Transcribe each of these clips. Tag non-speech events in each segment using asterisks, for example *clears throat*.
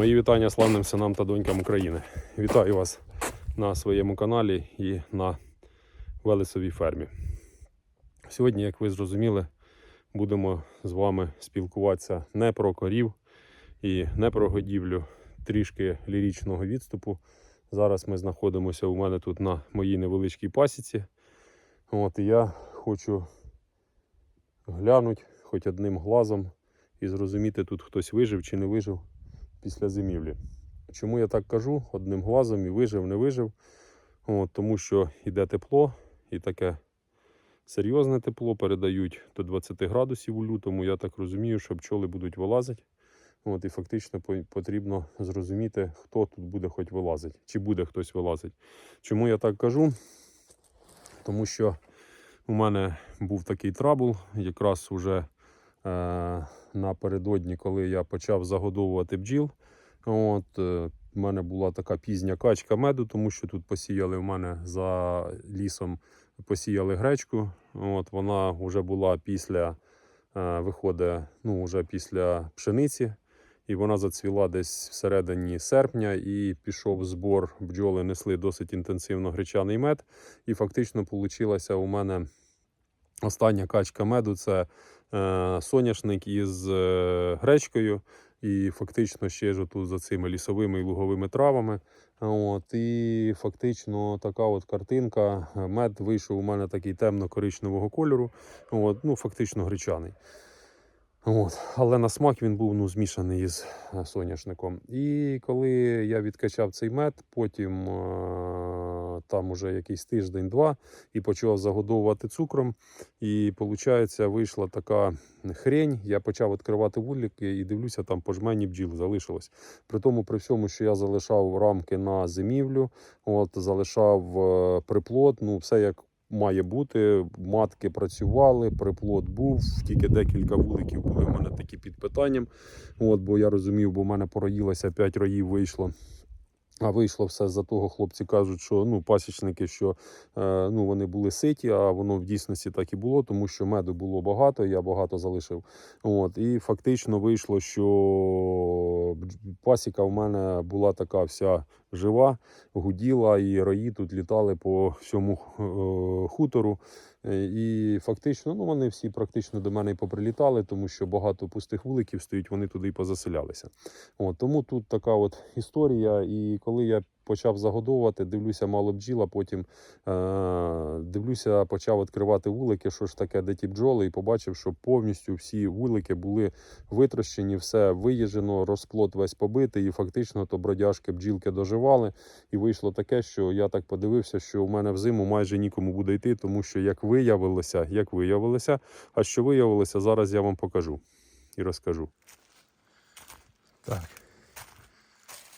Мої вітання славним синам та донькам України. Вітаю вас на своєму каналі і на Велесовій фермі. Сьогодні, як ви зрозуміли, будемо з вами спілкуватися не про корів і не про годівлю, трішки лірічного відступу. Зараз ми знаходимося у мене тут на моїй невеличкій пасіці. От, і я хочу глянути хоч одним глазом і зрозуміти, тут хтось вижив чи не вижив після зимівлі. Чому я так кажу одним глазом і вижив, не вижив? От, тому що йде тепло і таке серйозне тепло передають до 20 градусів у лютому. Я так розумію, що пчоли будуть вилазити. От, і фактично потрібно зрозуміти, хто тут буде хоч вилазити, чи буде хтось вилазити. Чому я так кажу? Тому що у мене був такий трабл, якраз уже е, напередодні, коли я почав загодовувати бджіл. От, е, в мене була така пізня качка меду, тому що тут посіяли в мене за лісом посіяли гречку. От, вона вже була після е, виходить, ну, вже після пшениці. І вона зацвіла десь всередині серпня, і пішов збор. Бджоли несли досить інтенсивно гречаний мед. І фактично вийшла у мене остання качка меду це е, соняшник із е, гречкою. І фактично ще ж тут за цими лісовими і луговими травами. От, і фактично така от картинка. Мед вийшов у мене такий темно-коричневого кольору. От, ну, фактично гречаний. От. Але на смак він був ну, змішаний із е, соняшником. І коли я відкачав цей мед, потім е- там уже якийсь тиждень-два і почав загодовувати цукром. І виходить, вийшла така хрень. Я почав відкривати вулики і дивлюся, там по жмені бджіл залишилось. При тому, при всьому, що я залишав рамки на зимівлю, от, залишав е, приплод, ну все як має бути. Матки працювали, приплод був, тільки декілька вуликів були в мене такі під питанням. От, бо я розумів, бо в мене пороїлося 5 роїв вийшло. А вийшло все з-за того, хлопці кажуть, що ну, пасічники, що е, ну, вони були ситі, а воно в дійсності так і було, тому що меду було багато, я багато залишив. От, і фактично вийшло, що пасіка в мене була така вся жива, гуділа, і рої тут літали по всьому е, хутору. Е, І фактично, ну вони всі практично до мене і поприлітали, тому що багато пустих вуликів стоїть, вони туди і позаселялися. От, тому тут така от історія. І коли я почав загодовувати, дивлюся мало бджіла, потім е- дивлюся, почав відкривати вулики, що ж таке, де ті бджоли, і побачив, що повністю всі вулики були витрощені, все виїжджено, розплод весь побитий, і фактично то бродяжки бджілки доживали. І вийшло таке, що я так подивився, що у мене взиму майже нікому буде йти, тому що як виявилося, як виявилося, а що виявилося, зараз я вам покажу і розкажу. Так.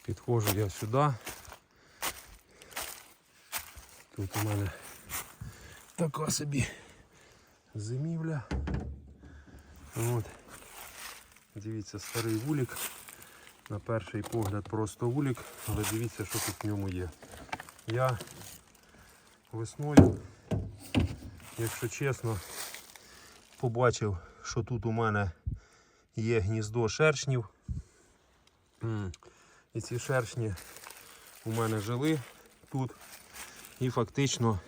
Підходжу я сюди. Тут у мене така собі зимівля. От. Дивіться, старий вулик. На перший погляд просто вулик, але дивіться, що тут в ньому є. Я весною, якщо чесно, побачив, що тут у мене є гніздо шершнів. І ці шершні у мене жили тут. І фактично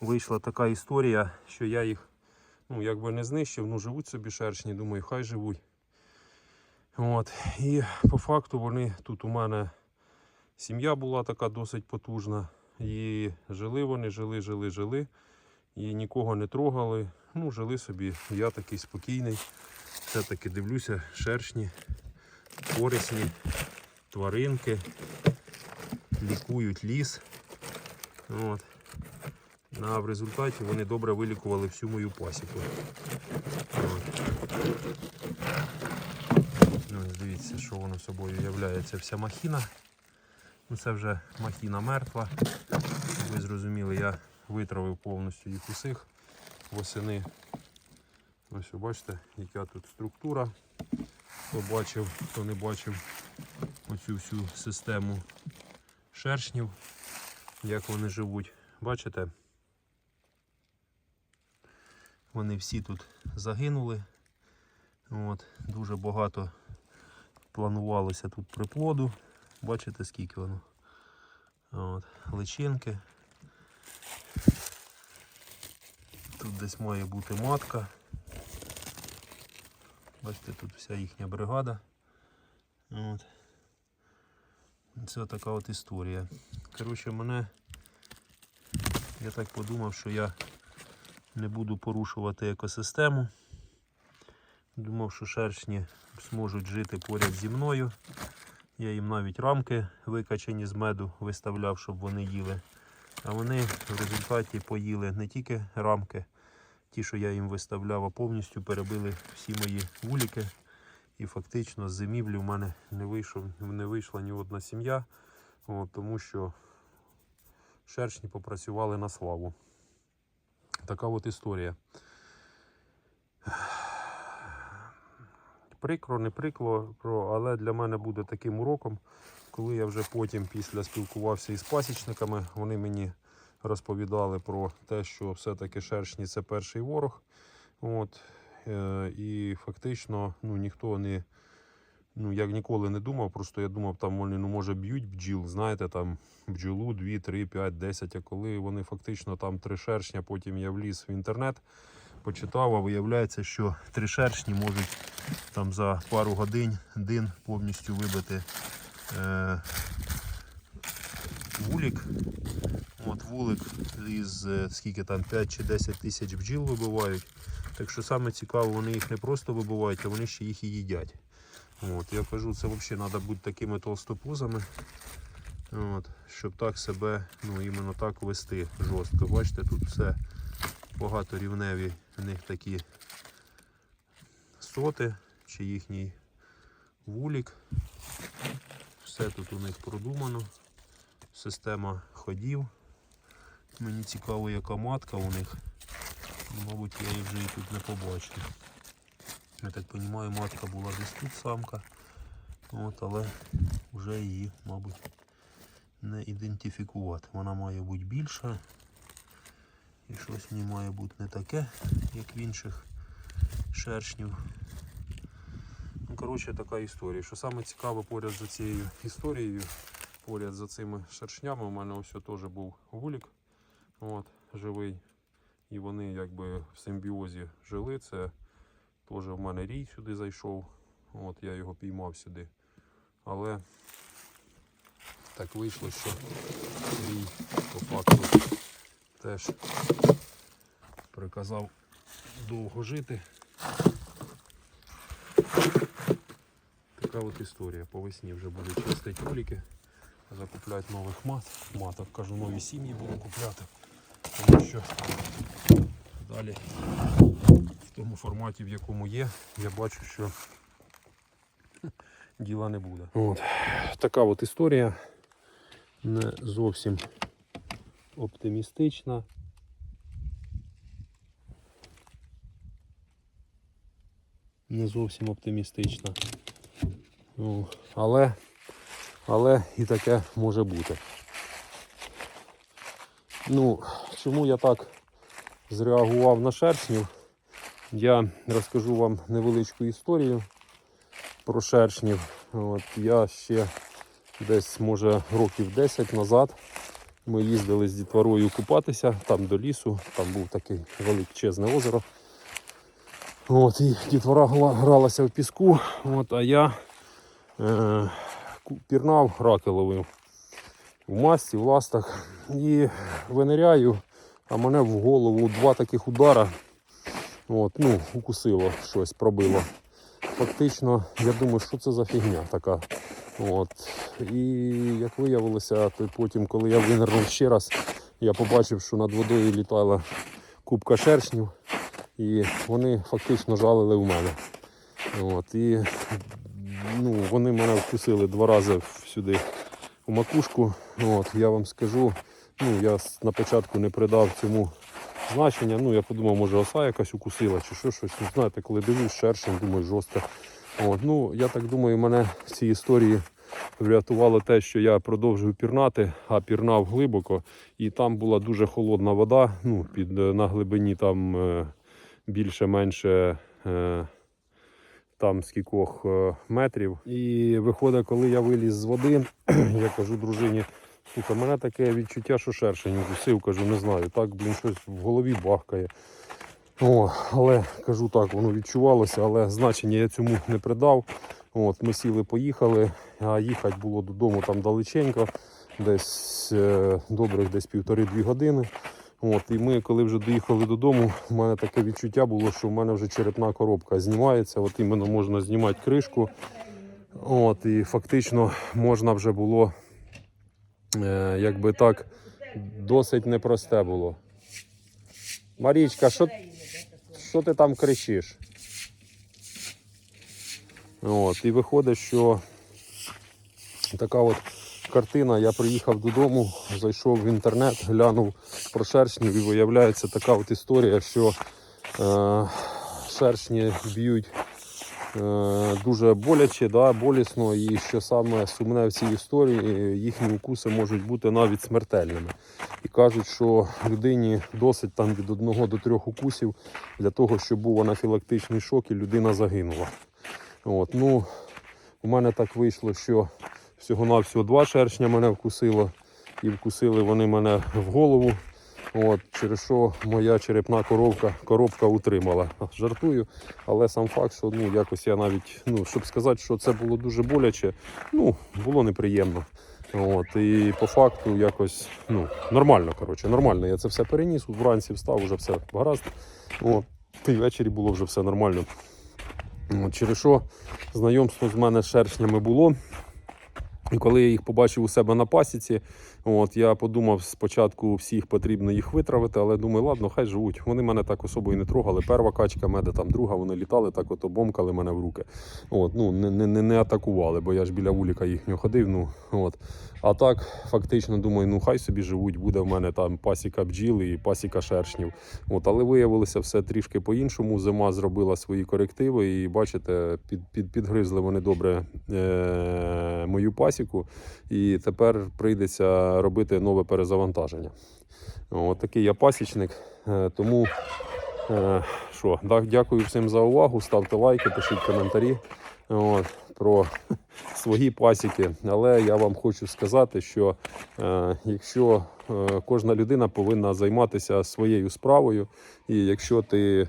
вийшла така історія, що я їх ну, якби не знищив, ну живуть собі шершні, думаю, хай живуть. От. І по факту вони тут у мене сім'я була така досить потужна. І жили вони, жили, жили, жили. І нікого не трогали. Ну, жили собі. Я такий спокійний. Все-таки дивлюся, шершні, корисні, тваринки, лікують ліс. От. Ну, А в результаті вони добре вилікували всю мою пасіку. От. Ну, ось дивіться, що воно собою являється. Вся махіна. Ну, це вже махіна мертва. Ви зрозуміли, я витравив повністю їх усіх восени. Ось ви бачите, яка тут структура. Хто бачив, хто не бачив оцю всю систему шершнів, як вони живуть. Бачите? Вони всі тут загинули. От, дуже багато планувалося тут приплоду. Бачите, скільки воно. От, личинки. Тут десь має бути матка. Бачите, тут вся їхня бригада. От. Це така от історія. Коротше, мене я так подумав, що я не буду порушувати екосистему. Думав, що шершні зможуть жити поряд зі мною. Я їм навіть рамки викачані з меду виставляв, щоб вони їли. А вони в результаті поїли не тільки рамки, ті, що я їм виставляв, а повністю перебили всі мої вуліки. І фактично з зимівлі в мене не, вийшов, не вийшла ні одна сім'я, от, тому що шершні попрацювали на славу. Така от історія. Прикро, не прикро, але для мене буде таким уроком, коли я вже потім після спілкувався із пасічниками, вони мені розповідали про те, що все-таки шершні це перший ворог. От, е, і фактично ну, ніхто не, ну, як ніколи не думав, просто я думав, там вони ну, може б'ють бджіл, знаєте, там бджолу 2, 3, 5, 10, а коли вони фактично там три шершня, потім я вліз в інтернет, почитав, а виявляється, що три шершні можуть там за пару годин дин повністю вибити е, вулік. От вулик із е, скільки там 5 чи 10 тисяч бджіл вибивають. Так що саме цікаво, вони їх не просто вибивають, а вони ще їх і їдять. От, я кажу, це взагалі треба бути такими толстопузами, от, щоб так себе ну, іменно так вести жорстко. Бачите, тут все багаторівневі в них такі соти чи їхній вулік. Все тут у них продумано. Система ходів. Мені цікаво, яка матка у них. Мабуть, я її вже і тут не побачу. Я так розумію, матка була десь тут самка. От, але вже її, мабуть, не ідентифікувати. Вона має бути більша. І щось в ній має бути не таке, як в інших шершнів. Ну, коротше, така історія. Що саме цікаве поряд за цією історією, поряд за цими шершнями, у мене ось теж був вулік живий. І вони якби в симбіозі жили. Це теж в мене рій сюди зайшов. От я його піймав сюди. Але так вийшло, що рій по факту теж приказав довго жити. Така от історія. По весні вже будуть чистити вуліки, закупляти нових мат. Маток кажу, нові сім'ї буду купляти. Тому що далі в тому форматі, в якому є, я бачу, що *laughs* діла не буде. От. Така от історія. Не зовсім оптимістична. Не зовсім оптимістична. Ну, але, але і таке може бути. Ну, чому я так зреагував на шершнів? Я розкажу вам невеличку історію про шершнів. От я ще десь, може, років 10 назад ми їздили з дітворою купатися там до лісу, там був таке величезне озеро. От, і дітвора гралася в піску, от, а я е, пірнав, раки в масці, в ластах. І виниряю, а мене в голову два таких удара. От, ну, укусило щось, пробило. Фактично, я думаю, що це за фігня така. От. І як виявилося, то потім, коли я винирнув ще раз, я побачив, що над водою літала кубка шершнів, і вони фактично жалили в мене. От. І ну, вони мене вкусили два рази сюди у макушку. От, я вам скажу, ну, я на початку не придав цьому значення. Ну, я подумав, може оса якась укусила чи що щось. Ну, знаєте, коли дивлюсь шершень, думаю, жорстко. От, ну, я так думаю, мене в цій історії врятувало те, що я продовжив пірнати, а пірнав глибоко. І там була дуже холодна вода. Ну, під, е, на глибині там е, більше-менше. Е, там з метрів. І виходить, коли я виліз з води, *clears throat* я кажу дружині, слухай, мене таке відчуття, що шершень укусив, кажу, не знаю. Так, блін, щось в голові бахкає. О, але кажу так, воно відчувалося, але значення я цьому не придав. От, ми сіли, поїхали, а їхати було додому там далеченько, десь е, добрих десь півтори-дві години. От, і ми, коли вже доїхали додому, у мене таке відчуття було, що в мене вже черепна коробка знімається. От іменно можна знімати кришку. От, і фактично можна вже було, якби так, досить непросте було. Марічка, що, що ти там кричиш? От, і виходить, що така от картина. Я приїхав додому, зайшов в інтернет, глянув про шершнів і виявляється така от історія, що е, шершні б'ють е, дуже боляче, да, болісно, і що саме сумне в цій історії, їхні укуси можуть бути навіть смертельними. І кажуть, що людині досить там від одного до трьох укусів для того, щоб був анафілактичний шок і людина загинула. От, ну, у мене так вийшло, що всього-навсього два шершня мене вкусило, і вкусили вони мене в голову. От, через що моя черепна коробка, коробка утримала. Жартую, але сам факт, що ну, якось я навіть, ну, щоб сказати, що це було дуже боляче, ну, було неприємно. От, і по факту якось ну, нормально, коротше, нормально. Я це все переніс, вранці встав, вже все гаразд. От, і ввечері було вже все нормально. От, через що знайомство з мене з шершнями було. Коли я їх побачив у себе на пасіці, от я подумав, спочатку всіх потрібно їх витравити, але думаю, ладно, хай живуть. Вони мене так особо і не трогали. Перша качка меда, там друга, вони літали, так от обомкали мене в руки. От, ну, не, не, не атакували, бо я ж біля вуліка їхнього ходив. Ну, от. А так, фактично, думаю, ну хай собі живуть, буде в мене там пасіка бджіл і пасіка шершнів. От, але виявилося все трішки по-іншому. Зима зробила свої корективи, і бачите, під, під, підгризли вони добре е- мою пасіку. І тепер прийдеться робити нове перезавантаження. От такий я пасічник. Е, тому е, що, дякую всім за увагу. Ставте лайки, пишіть коментарі. От, про *laughs* свої пасіки. Але я вам хочу сказати, що е, якщо кожна людина повинна займатися своєю справою, і якщо ти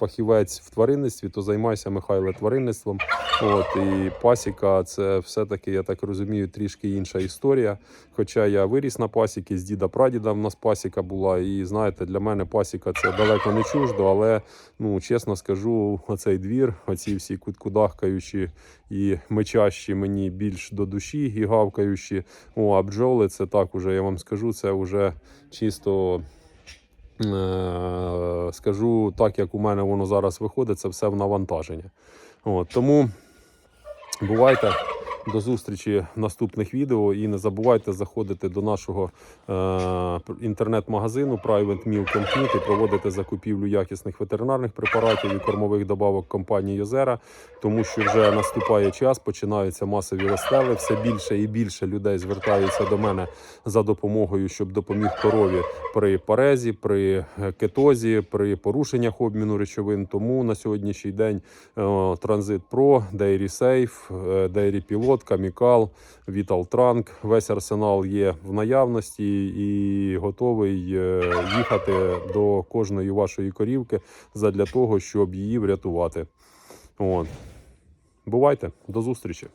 фахівець в тваринництві, то займайся Михайло тваринництвом. От і пасіка це все-таки, я так розумію, трішки інша історія. Хоча я виріс на пасіки, з діда прадіда в нас пасіка була. І знаєте, для мене пасіка це далеко не чуждо, але ну чесно скажу, оцей двір, оці всі куткудахкаючі і мечащі мені більш до душі і гавкаючі. О, а бджоли це так уже, я вам скажу, це вже чисто. Е, Скажу так, як у мене воно зараз виходить, це все в навантаження. От, тому бувайте. До зустрічі в наступних відео і не забувайте заходити до нашого е, інтернет-магазину Private Milk Compute і проводити закупівлю якісних ветеринарних препаратів і кормових добавок компанії Йозера, тому що вже наступає час, починаються масові розстели. Все більше і більше людей звертаються до мене за допомогою, щоб допоміг корові при парезі, при е, кетозі, при порушеннях обміну речовин. Тому на сьогоднішній день е, Transit Pro, Dairy Safe, е, Dairy Pilot, Камікал, Вітал Транк. весь арсенал є в наявності і готовий е, їхати до кожної вашої корівки задля того, щоб її врятувати. От. Бувайте, до зустрічі!